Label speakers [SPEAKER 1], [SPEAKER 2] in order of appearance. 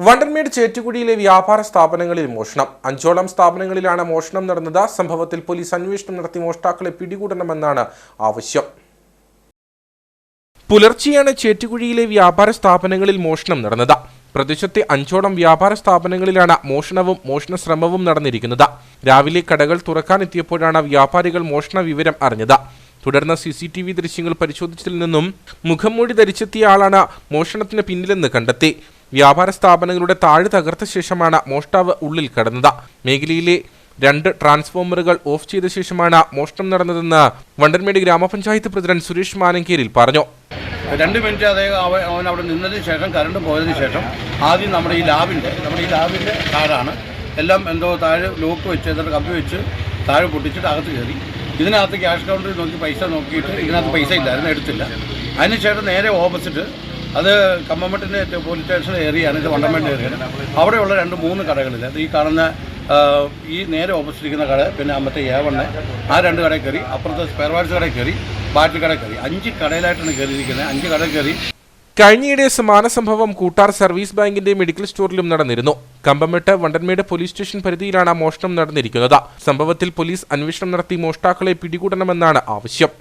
[SPEAKER 1] വണ്ടൻമേട് ചേറ്റുകുടിയിലെ വ്യാപാര സ്ഥാപനങ്ങളിൽ മോഷണം. അഞ്ചോളം സ്ഥാപനങ്ങളിലാണ് മോഷണം നടന്നത്. സംഭവത്തിൽ പോലീസ് അന്വേഷണം നടത്തി മോഷ്ടാക്കളെ പിടികൂടണമെന്നാണ് ആവശ്യം. പുലർച്ചെയാണ് ചേറ്റുകുഴിയിലെ വ്യാപാര സ്ഥാപനങ്ങളിൽ മോഷണം നടന്നത്. പ്രദേശത്തെ അഞ്ചോളം വ്യാപാര സ്ഥാപനങ്ങളിലാണ് മോഷണവും മോഷണ ശ്രമവും നടന്നിരിക്കുന്നത്. രാവിലെ കടകൾ തുറക്കാനെത്തിയപ്പോഴാണ് വ്യാപാരികൾ മോഷണ വിവരം അറിഞ്ഞത്. തുടർന്ന് സി സി ടി വി ദൃശ്യങ്ങൾ പരിശോധിച്ചതിൽ നിന്നും മുഖംമൂടി ധരിച്ചെത്തിയ ആളാണ് മോഷണത്തിന് പിന്നിലെന്ന് കണ്ടെത്തി. വ്യാപാര സ്ഥാപനങ്ങളുടെ താഴ് തകർത്ത ശേഷമാണ് മോഷ്ടാവ് ഉള്ളിൽ കടന്നത്. മേഖലയിലെ രണ്ട് ട്രാൻസ്ഫോമറുകൾ ഓഫ് ചെയ്ത ശേഷമാണ് മോഷണം നടന്നതെന്ന് വണ്ടൻമേട് ഗ്രാമപഞ്ചായത്ത് പ്രസിഡന്റ് സുരേഷ് മാനങ്കേരിൽ പറഞ്ഞു.
[SPEAKER 2] രണ്ട് മിനിറ്റ് അദ്ദേഹം അവൻ അവിടെ നിന്നതിന് ശേഷം കറണ്ട് പോയതിന് ശേഷം ആദ്യം നമ്മുടെ ഈ ലാബിന്റെ നമ്മുടെ ഈ ലാബിന്റെ താഴാണ് എല്ലാം എന്തോ താഴെ ലോക്ക് വെച്ച് എന്നിട്ട് കമ്പി വെച്ച് താഴെ പൊട്ടിച്ചിട്ട് അകത്ത് കയറി. ഇതിനകത്ത് ക്യാഷ് കൗണ്ടറിൽ നോക്കി പൈസ നോക്കിയിട്ട് ഇതിനകത്ത് പൈസ ഇല്ലായിരുന്നു എടുത്തില്ല. അതിനുശേഷം നേരെ ഓപ്പോസിറ്റ് അത് കമ്പമട്ടിന്റെ പോലീസ് സ്റ്റേഷൻ ഏരിയയാണ് ഇത് വണ്ടമേട്ട് ഏരിയയാണ് അവിടെയുള്ള രണ്ട് മൂന്ന് കടകളിൽ അത് ഈ കാണുന്ന ഈ നേരെ ഓപ്പോസിറ്റ് ഇരിക്കുന്ന കട പിന്നെ മറ്റേ ഏവണ്ണ ആ രണ്ട് കടയിൽ കയറി അപ്പുറത്തെ സ്പെയർ പാർട്സ് കടയിൽ കയറി ബാറ്ററി കടയിൽ കയറി. അഞ്ച് കടയിലായിട്ടാണ് കയറിയിരിക്കുന്നത്. അഞ്ച് കടയിൽ കയറി.
[SPEAKER 1] കഴിഞ്ഞയിടെ സമാന സംഭവം കൂട്ടാർ സർവീസ് ബാങ്കിന്റെ മെഡിക്കൽ സ്റ്റോറിലും നടന്നിരുന്നു. കമ്പമെട്ട് വണ്ടൻമേട് പോലീസ് സ്റ്റേഷൻ പരിധിയിലാണ് മോഷണം നടന്നിരിക്കുന്നത്. സംഭവത്തിൽ പോലീസ് അന്വേഷണം നടത്തി മോഷ്ടാക്കളെ പിടികൂടണമെന്നാണ് ആവശ്യം.